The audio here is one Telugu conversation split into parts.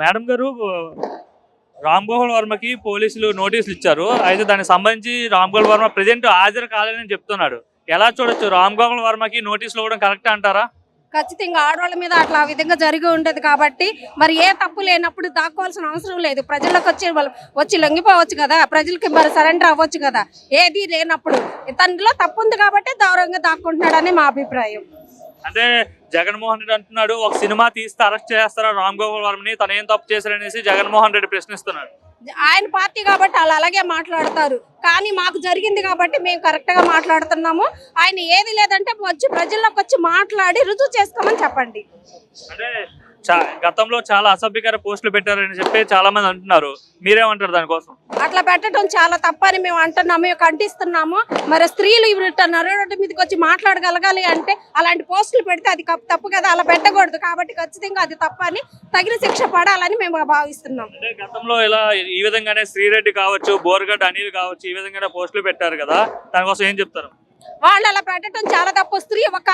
మేడం గారు రామ్ గోపాల్ వర్మకి పోలీసులు నోటీసులు ఇచ్చారు. అయితే దానికి సంబంధించి రామ్ గోపాల్ వర్మ ప్రజెంట్ హాజరు కాలేదని చెప్తున్నాడు. ఎలా చూడొచ్చు? రామ్ గోపాల్ వర్మకి నోటీసులు ఇవ్వడం కరెక్ట్ అంటారా? ఖచ్చితంగా ఆడవాళ్ళ మీద అట్లా ఆ విధంగా జరిగి ఉండదు కాబట్టి మరి ఏ తప్పు లేనప్పుడు దాక్కోవాల్సిన అవసరం లేదు. ప్రజలకు వచ్చి వాళ్ళు వచ్చి లొంగిపోవచ్చు కదా ప్రజలకి మరి సరెండర్ అవ్వచ్చు కదా. ఏది లేనప్పుడు. తనలో తప్పు ఉంది కాబట్టి దౌరంగా దాక్కుంటున్నాడని మా అభిప్రాయం. అంటే జగన్మోహన్ రెడ్డి అంటున్నాడు ఒక సినిమా తీస్తే అరెస్ట్ చేస్తారా రామ్ గోపాల్ వర్మని? తను ఏం తప్పు చేశారనేసి జగన్మోహన్ రెడ్డి ప్రశ్నిస్తున్నాడు. ఆయన పార్టీ కాబట్టి వాళ్ళు అలాగే మాట్లాడతారు. కానీ మాకు జరిగింది కాబట్టి మేము కరెక్ట్గా మాట్లాడుతున్నాము. ఆయన ఏది లేదంటే వచ్చి ప్రజల్లోకి వచ్చి మాట్లాడి రుజువు చేసుకోమని చెప్పండి. అంటే గతంలో చాలా అసభ్యకర పోస్టులు పెట్టారని చెప్పి చాలా మంది అంటున్నారు. మీరేమంటారు దానికోసం? అట్లా పెట్టడం చాలా తప్పని మేము అంటున్నాము మేము ఖండిస్తున్నాము. మరి స్త్రీలు ఇవి నరోడ్డు మీదకి వచ్చి మాట్లాడగలగాలి అంటే అలాంటి పోస్టులు పెడితే అది తప్పు కదా అలా పెట్టకూడదు కాబట్టి ఖచ్చితంగా అది తప్పని తగిన శిక్ష పడాలని మేము భావిస్తున్నాం. గతంలో ఇలా ఈ విధంగానే శ్రీరెడ్డి కావచ్చు బోర్గడ్ అనిల్ కావచ్చు ఈ విధంగానే పోస్టులు పెట్టారు కదా దానికోసం ఏం చెప్తారు? వాళ్ళు అలా పెట్టడం చాలా తప్పు. స్త్రీ ఒక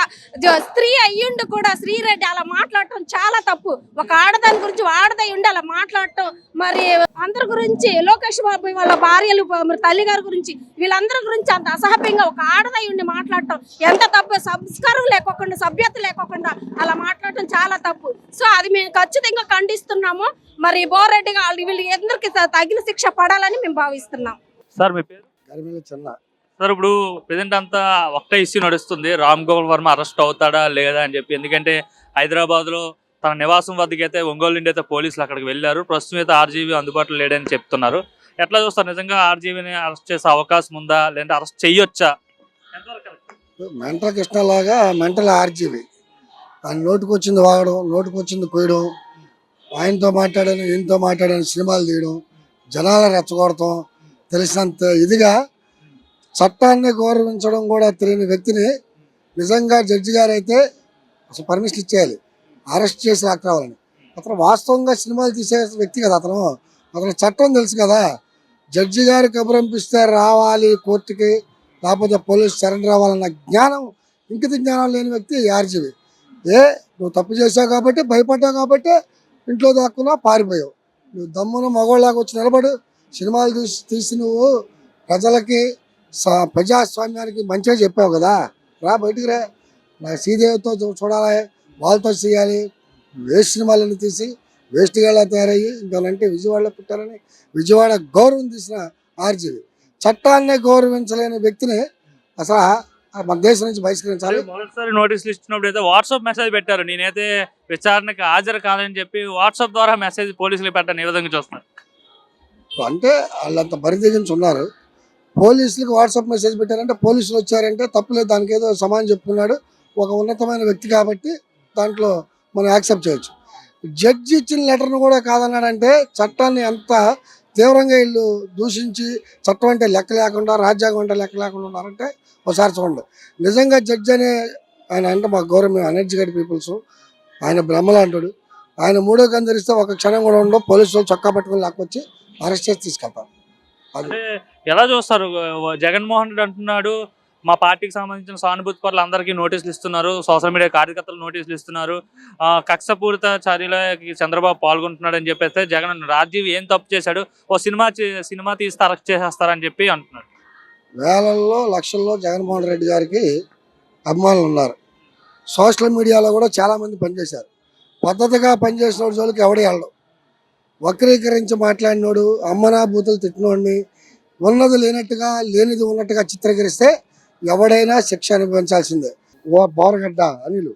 స్త్రీ అయ్యుండి కూడా శ్రీరెడ్డి అలా మాట్లాడటం చాలా తప్పు. ఒక ఆడదాని గురించి ఆడదై ఉండి అలా మాట్లాడటం మరి అందరి గురించి లోకేష్ బాబు వాళ్ళ భార్యలు మరి తల్లి గారి గురించి వీళ్ళందరి గురించి అంత అసహ్యంగా ఒక ఆడదై ఉండి మాట్లాడటం ఎంత తప్పు? సంస్కారం లేకోకుండా సభ్యత లేకోకుండా అలా మాట్లాడటం చాలా తప్పు. సో అది మేము ఖచ్చితంగా ఖండిస్తున్నాము. మరి బోరెడ్డి గారు వీళ్ళు అందరికి తగిన శిక్ష పడాలని మేము భావిస్తున్నాం. సార్ మీ పేరు? చిన్న. సార్ ఇప్పుడు ప్రజెంట్ అంతా ఒక్క ఇష్యూ నడుస్తుంది. రామ్ గోపాల్ వర్మ అరెస్ట్ అవుతాడా లేదా అని చెప్పి. ఎందుకంటే హైదరాబాద్లో తన నివాసం వద్దకైతే అయితే ఒంగోలు నుండి అయితే పోలీసులు అక్కడికి వెళ్ళారు. ప్రస్తుతం అయితే ఆర్జీవీ అందుబాటులో లేడని చెప్తున్నారు. ఎట్లా చూస్తారు? నిజంగా ఆర్జీవీని అరెస్ట్ చేసే అవకాశం ఉందా? లేదంటే అరెస్ట్ చేయొచ్చా మెంటల్ కృష్ణలాగా మెంటల్ ఆర్జీవి ఆయన నోటికి వచ్చింది వాగడం నోటికి వచ్చింది కొయ్యడం ఆయనతో మాట్లాడాను ఈయనతో మాట్లాడాను సినిమాలు తీయడం జనాల రెచ్చగొడతాం తెలిసినంత ఇదిగా చట్టాన్ని గౌరవించడం కూడా తెలియని వ్యక్తిని నిజంగా జడ్జి గారు అయితే అసలు పర్మిషన్ ఇచ్చేయాలి. అరెస్ట్ చేసి రావాలని అతను వాస్తవంగా సినిమాలు తీసే వ్యక్తి కదా అతను. అతను చట్టం తెలుసు కదా. జడ్జి గారు కబురంపిస్తే రావాలి కోర్టుకి లేకపోతే పోలీసు సరెండర్ అవ్వాలన్న జ్ఞానం ఇంకిత జ్ఞానం లేని వ్యక్తి ఆర్జీవి. ఏ నువ్వు తప్పు చేసావు కాబట్టి భయపడ్డావు కాబట్టి ఇంట్లో దాక్కున్నా పారిపోయావు. నువ్వు దమ్మును మగవాళ్ళలాగా వచ్చి నిలబడు. సినిమాలు తీసి తీసి నువ్వు ప్రజలకి ప్రజాస్వామ్యానికి మంచిగా చెప్పావు కదా. రా బయటికి రా. నా శ్రీదేవితో చూడాలి. వాళ్ళతో చేయాలి. వేస్ట్ సినిమాలను తీసి వేస్ట్గా తయారయ్యి ఇంకానంటే విజయవాడలో పుట్టారని విజయవాడ గౌరవం తీసిన ఆర్జీవి. చట్టాన్ని గౌరవించలేని వ్యక్తిని అసలు ఆ మన దేశం నుంచి బహిష్కరించాలి. మొదటిసారి నోటీసులు ఇచ్చినప్పుడు అయితే వాట్సాప్ మెసేజ్ పెట్టారు. నేనైతే విచారణకు హాజరు కాదని చెప్పి వాట్సాప్ ద్వారా మెసేజ్ పోలీసులకు పెట్టాను ఈ విధంగా చూస్తున్నాను అంటే వాళ్ళంత బరిదెగించి ఉన్నారు పోలీసులకు వాట్సాప్ మెసేజ్ పెట్టారంటే పోలీసులు వచ్చారంటే తప్పులేదు దానికి ఏదో సమానం చెప్పుకున్నాడు. ఒక ఉన్నతమైన వ్యక్తి కాబట్టి దాంట్లో మనం యాక్సెప్ట్ చేయొచ్చు. జడ్జి ఇచ్చిన లెటర్ను కూడా కాదన్నాడంటే చట్టాన్ని ఎంత తీవ్రంగా వీళ్ళు దూషించి చట్టం అంటే లెక్క లేకుండా రాజ్యాంగం అంటే లెక్క లేకుండా ఉన్నారంటే ఒకసారి చూడండి. నిజంగా జడ్జి అనే ఆయన అంటే మా గౌరవం ఎనర్జిగడ్ పీపుల్స్. ఆయన బ్రహ్మలాంటుడు. ఆయన మూడో గంధరిస్తే ఒక క్షణం కూడా ఉండవు. పోలీసులు చొక్కా పట్టుకుని లాక్కొచ్చి అరెస్ట్ చేసి తీసుకెళ్తారు. అంటే ఎలా చూస్తారు? జగన్మోహన్ రెడ్డి అంటున్నాడు మా పార్టీకి సంబంధించిన సానుభూతి పరులు అందరికీ నోటీసులు ఇస్తున్నారు సోషల్ మీడియా కార్యకర్తలు నోటీసులు ఇస్తున్నారు కక్షపూరిత చర్యలకి చంద్రబాబు పాల్గొంటున్నాడు అని చెప్పేస్తే జగన్. రాజీవ్ ఏం తప్పు చేశాడు? ఓ సినిమా సినిమా తీస్తే అరెస్ట్ చేసేస్తారని చెప్పి అంటున్నాడు. వేలల్లో లక్షల్లో జగన్మోహన్ రెడ్డి గారికి అభిమానులు ఉన్నారు. సోషల్ మీడియాలో కూడా చాలామంది పనిచేశారు. పద్ధతిగా పనిచేసిన జోలికి ఎవడే వెళ్ళడు. వక్రీకరించి మాట్లాడినోడు అమ్మనా బూతులు తిట్టినోడిని ఉన్నది లేనట్టుగా లేనిది ఉన్నట్టుగా చిత్రీకరిస్తే ఎవడైనా శిక్ష అనుభవించాల్సిందే. ఓ బోరగడ్డ అనిలు.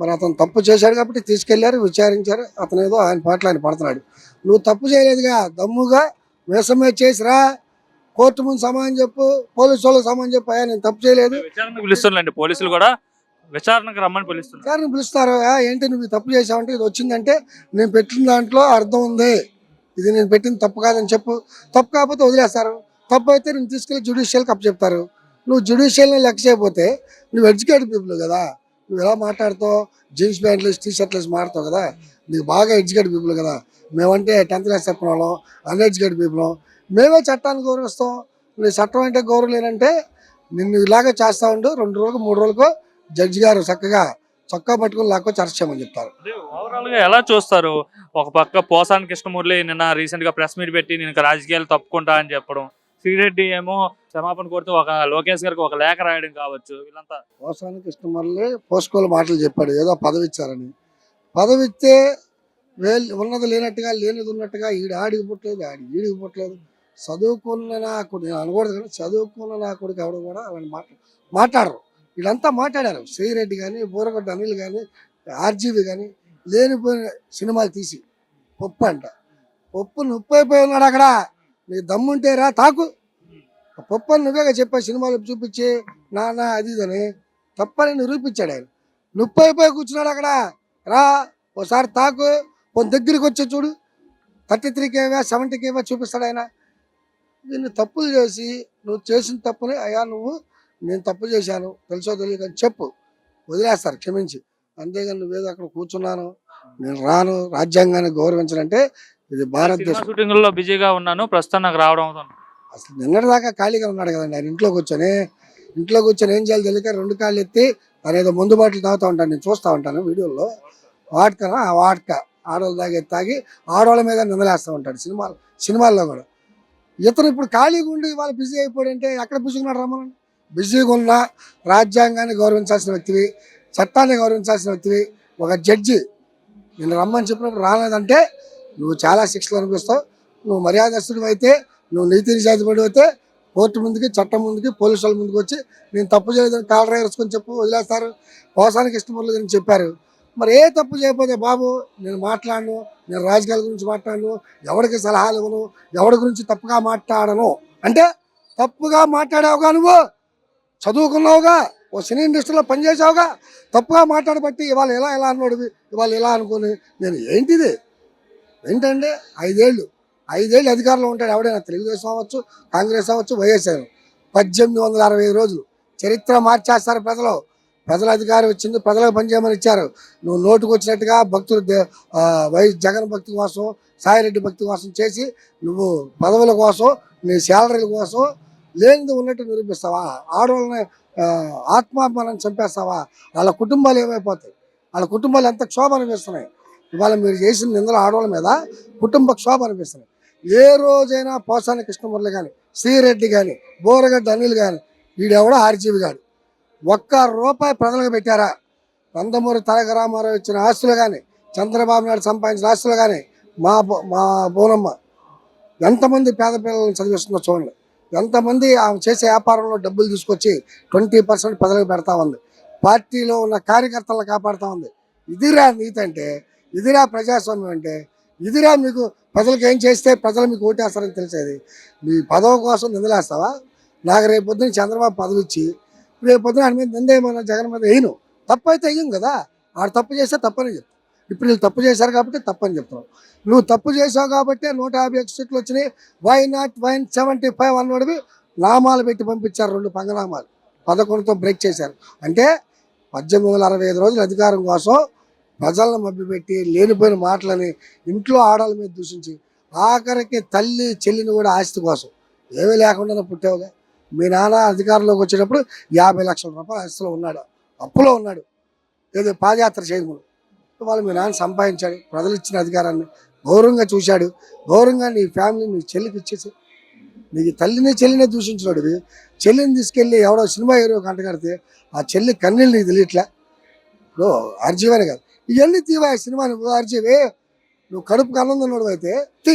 మరి అతను తప్పు చేశాడు కాబట్టి తీసుకెళ్ళారు విచారించారు. అతను ఏదో ఆయన పాటలు ఆయన పడుతున్నాడు. నువ్వు తప్పు చేయలేదుగా దమ్ముగా వ్యసమే చేసిరా కోర్టు ముందు సమానం చెప్పు పోలీసు వాళ్ళకి సమానం చెప్పు అయ్యా నేను తప్పు చేయలేదు. పోలీసులు కూడా. విచారణకు రమ్మని పిలుస్తున్నారు. విచారణ పిలుస్తారు "ఆ, ఏంటి నువ్వు ఈ తప్పు చేసావంటే ఇది వచ్చిందంటే నేను పెట్టిన దాంట్లో అర్థం ఉంది. ఇది నేను పెట్టింది తప్పు కాదని చెప్పు. తప్పు కాకపోతే వదిలేస్తారు. తప్పు అయితే నేను తీసుకెళ్ళి జ్యుడిషియల్కి కప్పు చెప్తారు నువ్వు జ్యుడిషియల్ని లెక్క చేయకపోతే నువ్వు ఎడ్యుకేటెడ్ పీపుల్ కదా. నువ్వు ఎలా మాట్లాడుతావు? జీన్స్ ప్యాంట్లు టీ షర్ట్లు వేసి మాడతావు కదా. నీకు బాగా ఎడ్యుకేటెడ్ పీపుల్ కదా. మేమంటే టెన్త్ క్లాస్ చెప్పిన వాళ్ళం. అన్ఎడ్యుకేటెడ్ పీపుల్ మేమే చట్టాన్ని గౌరవిస్తాం. నీ చట్టం అంటే గౌరవం లేనంటే నిన్ను ఇలాగే చేస్తా ఉండు. రెండు రోజులకు మూడు రోజులకు జడ్జి గారు చక్కగా చొక్కా పట్టుకుని లాక్కొచ్చి అరెస్ట్ చేయమని చెప్తారు. ఓవరాల్గా ఎలా చూస్తారు? ఒక పక్క పోసాని కృష్ణమూర్తి నిన్న రీసెంట్గా ప్రెస్ మీట్ పెట్టి నేను రాజకీయాలు తప్పుకుంటా అని చెప్పడం. శ్రీరెడ్డి ఏమో క్షమాపణ కోరుతూ ఒక లోకేష్ గారికి ఒక లేఖ రాయడం కావచ్చు. వీళ్ళంతా పోసానికి కృష్ణమల్లి పోసుకోలు మాటలు చెప్పాడు ఏదో పదవి ఇచ్చారని. పదవి ఇస్తే వేల్ ఉన్నది లేనట్టుగా లేనిది ఉన్నట్టుగా ఈడు ఆడికి పుట్టలేదు ఆడి ఈడికి పుట్టలేదు. చదువుకున్న నా కొడుకు నేను అనకూడదు కానీ చదువుకున్న నా కొడుకు ఎవడు కూడా అలాంటి మాట మాట్లాడరు. వీళ్ళంతా మాట్లాడారు. శ్రీరెడ్డి కానీ బూరగడ్డ అనిల్ కానీ ఆర్జీవి కానీ లేనిపోయిన సినిమాలు తీసి పప్పు అంట. పప్పు నొప్పి అయిపోయి ఉన్నాడు అక్కడ. నీకు దమ్ముంటే రా తాకు. పప్పు అని నువ్వేగా చెప్పావు సినిమాలు చూపించి నాన్న అది ఇదని తప్పని నిరూపించాడు ఆయన. నొప్పి అయిపోయి కూర్చున్నాడు అక్కడ. రా ఒకసారి తాకు. కొన్ని దగ్గరికి వచ్చి చూడు. థర్టీ త్రీకి ఏవా సెవెంటీకి ఏవా చూపిస్తాడు ఆయన. దీన్ని తప్పులు చేసి నువ్వు చేసిన తప్పుని అయ్యా నువ్వు నేను తప్పు చేశాను తెలుసో తెలియదు అని చెప్పు. వదిలేస్తారు క్షమించి. అంతేగాని నువ్వేదో అక్కడ కూర్చున్నాను నేను రాను రాజ్యాంగాన్ని గౌరవించాలంటే ఇది భారతదేశం. షూటింగ్లో బిజీగా ఉన్నాను ప్రస్తుతం నాకు రావడం అసలు నిన్నటిదాకా ఖాళీగా ఉన్నాడు కదండి ఆయన ఇంట్లో కూర్చొని ఇంట్లో కూర్చొని ఏం చేయాలి తెలియక రెండు కాళ్ళు ఎత్తి అనేదో ముందు బాటలు తాగుతూ ఉంటాను నేను చూస్తూ ఉంటాను వీడియోలో వాట్కనా ఆ వాట్క ఆడవాళ్ళు తాగి తాగి ఆడవాళ్ళ మీద నిందలేస్తూ ఉంటాడు సినిమాలు సినిమాల్లో కూడా. ఇతను ఇప్పుడు ఖాళీగా ఉండి వాళ్ళు బిజీ అయిపోయాడంటే ఎక్కడ బిజీగా రమ్మని బిజీగా ఉన్న రాజ్యాంగాన్ని గౌరవించాల్సిన వ్యక్తివి చట్టాన్ని గౌరవించాల్సిన వ్యక్తివి ఒక జడ్జి. నేను రమ్మని చెప్పినప్పుడు రాలేదంటే నువ్వు చాలా శిక్షలు అనిపిస్తావు నువ్వు మర్యాదస్తుడు అయితే నువ్వు నీతి నిజాయితీపడి అయితే కోర్టు ముందుకి చట్టం ముందుకి పోలీసు వాళ్ళ ముందుకు వచ్చి నేను తప్పు చేయలేదని కాలర్ వేసుకొని చెప్పు వదిలేస్తారు. పోసానికి ఇష్టపడలేదు అని చెప్పారు. మరి ఏ తప్పు చేయకపోతే బాబు నేను మాట్లాడను నేను రాజకీయాల గురించి మాట్లాడను ఎవరికి సలహాలు ఇవ్వను ఎవరి గురించి తప్పుగా మాట్లాడను. అంటే తప్పుగా మాట్లాడావుగా నువ్వు. చదువుకున్నావుగా ఓ సినీ ఇండస్ట్రీలో పనిచేసావుగా తప్పుగా మాట్లాడబట్టి ఇవాళ ఎలా ఎలా అన్నాడు ఇవాళ ఎలా అనుకుని నేను ఏంటిది? ఏంటంటే ఐదేళ్ళు ఐదేళ్ళు అధికారంలో ఉంటాడు ఎవడైనా తెలుగుదేశం అవ్వచ్చు కాంగ్రెస్ అవ్వచ్చు వైఎస్ఆర్. పద్దెనిమిది వందల అరవై ఐదు రోజులు చరిత్ర మార్చేస్తారు ప్రజలు. ప్రజల అధికారం ఇచ్చింది ప్రజలకు పనిచేయమని ఇచ్చారు. నువ్వు నోటుకు వచ్చినట్టుగా భక్తులు వైఎస్ వై జగన్ భక్తి కోసం సాయిరెడ్డి భక్తి కోసం చేసి నువ్వు పదవుల కోసం నీ శాలరీల కోసం లేనిది ఉన్నట్టు నిరూపిస్తావా? ఆడవాళ్ళని ఆత్మాభిమానం చంపేస్తావా? వాళ్ళ కుటుంబాలు ఏమైపోతాయి? వాళ్ళ కుటుంబాలు ఎంత క్షోభ అనిపిస్తున్నాయి? ఇవాళ మీరు చేసిన నిందల ఆడవాళ్ళ మీద కుటుంబ క్షోభ అనిపిస్తున్నాయి. ఏ రోజైనా పోసాని కృష్ణమురళి కానీ శ్రీరెడ్డి కానీ బోరగడ్డ అనిల్ కానీ వీడెవడో ఆర్జీవి గాడు. ఒక్క రూపాయి ప్రజలకు పెట్టారా? నందమూరి తారక రామారావు ఇచ్చిన ఆస్తులు కానీ చంద్రబాబు నాయుడు సంపాదించిన ఆస్తులు కానీ మా మా బోనమ్మ ఎంతమంది పేద పిల్లలను చదివిస్తుందో చూడండి. ఎంతమంది ఆమె చేసే వ్యాపారంలో డబ్బులు తీసుకొచ్చి ట్వంటీ పర్సెంట్ ప్రజలకు పెడతా ఉంది. పార్టీలో ఉన్న కార్యకర్తలను కాపాడుతూ ఉంది. ఇదిరా నీతి అంటే ఇదిరా ప్రజాస్వామ్యం అంటే ఇదిరా మీకు ప్రజలకు ఏం చేస్తే ప్రజలు మీకు ఓటేస్తారని తెలిసేది. మీ పదవి కోసం నిందలేస్తావా? నాకు రేపు పొద్దున చంద్రబాబు పదవి ఇచ్చి రేపు పొద్దున ఆయన మీద నిందేమన్నా జగన్ మీద వేయను. తప్పు అయితే వేయం కదా. ఆడు తప్పు చేస్తే తప్పని చెప్తాను ఇప్పుడు వీళ్ళు తప్పు చేశారు కాబట్టి తప్పని చెప్తున్నావు నువ్వు తప్పు చేసావు కాబట్టి నూట యాభై ఎక్స్టెట్లు సీట్లు వచ్చినాయి. Why not wine seventy five అన్నోడివి నామాలు పెట్టి పంపించారు రెండు పంగనామాలు. పదకొండుతో బ్రేక్ చేశారు. అంటే పద్దెనిమిది వందల అరవై ఐదు రోజులు అధికారం కోసం ప్రజలను మభ్యపెట్టి లేనిపోయిన మాటలని ఇంట్లో ఆడవాళ్ళ మీద దూషించి ఆఖరికి తల్లి చెల్లిని కూడా ఆస్తి కోసం ఏమీ లేకుండా పుట్టావుగా? మీ నాన్న అధికారంలోకి వచ్చినప్పుడు యాభై లక్షల రూపాయల ఆస్తిలో ఉన్నాడు. అప్పులో ఉన్నాడు. ఏదో పాదయాత్ర చేయకూడదు వాళ్ళు మీ నాన్న సంపాదించాడు ప్రజలు ఇచ్చిన అధికారాన్ని గౌరవంగా చూశాడు. గౌరవంగా నీ ఫ్యామిలీ నీ చెల్లికి ఇచ్చేసి నీకు తల్లిని చెల్లిని దూషించినాడు చెల్లిని తీసుకెళ్ళి ఎవడో సినిమా హీరో కంటగడితే ఆ చెల్లి కన్నీళ్ళు నీకు తెలియట్లే? ఇప్పుడు ఆర్జీవనే కాదు. ఇవన్నీ తీవా సినిమా నువ్వు ఆర్జీవే? నువ్వు కడుపుకు ఆనందం అయితే. తీ.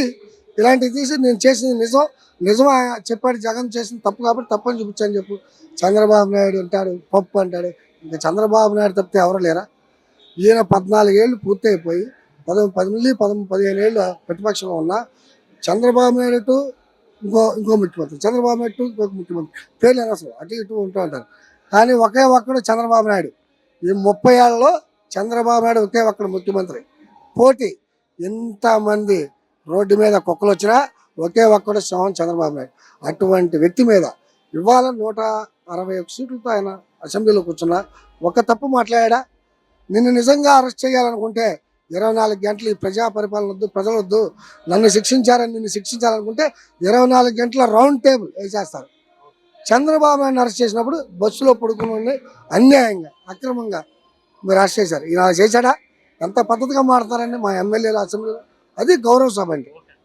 ఇలాంటివి తీసి నేను చేసింది నిజం. నిజం చెప్పాడు జగన్ చేసింది తప్పు కాబట్టి తప్పని చూపించాను చూపించని చెప్పు. చంద్రబాబు నాయుడు అంటాడు పప్పు అంటాడు. ఇంకా చంద్రబాబు నాయుడు తప్పితే ఎవరు లేరా? ఈయన పద్నాలుగేళ్ళు పూర్తయిపోయి పదం పదిమంది పదమూ పదిహేను ఏళ్ళు ప్రతిపక్షంలో ఉన్న చంద్రబాబు నాయుడు టు ఇంకో ఇంకో ముఖ్యమంత్రి. చంద్రబాబు నాయుడు ఇంకొక ముఖ్యమంత్రి. పేర్లు అనవసరం. అటు ఇటు ఉంటూ ఉంటారు. కానీ ఒకే ఒక్కడు చంద్రబాబు నాయుడు. ఈ ముప్పై ఏళ్ళలో చంద్రబాబు నాయుడు ఒకే ఒక్కడు ముఖ్యమంత్రి. పోటీ ఎంతమంది రోడ్డు మీద కుక్కలు వచ్చినా ఒకే ఒక్కడు సింహం చంద్రబాబు నాయుడు. అటువంటి వ్యక్తి మీద ఇవాళ నూట అరవై ఒక సీట్లతో ఆయన అసెంబ్లీలో కూర్చున్నా ఒక తప్పు మాట్లాడా? నిన్ను నిజంగా అరెస్ట్ చేయాలనుకుంటే ఇరవై నాలుగు గంటలు ఈ ప్రజా పరిపాలన వద్దు ప్రజలు వద్దు నన్ను శిక్షించారని నిన్ను శిక్షించాలనుకుంటే ఇరవై నాలుగు గంటల రౌండ్ టేబుల్ వేసేస్తారు. చంద్రబాబు నాయుడు అరెస్ట్ చేసినప్పుడు బస్సులో పడుకుని అన్యాయంగా అక్రమంగా మీరు అరెస్ట్ చేశారు. ఇలా చేశాడా? ఎంత పద్ధతిగా మాడతారండి మా ఎమ్మెల్యేలు అసెంబ్లీలో? అది గౌరవ సభ అండి.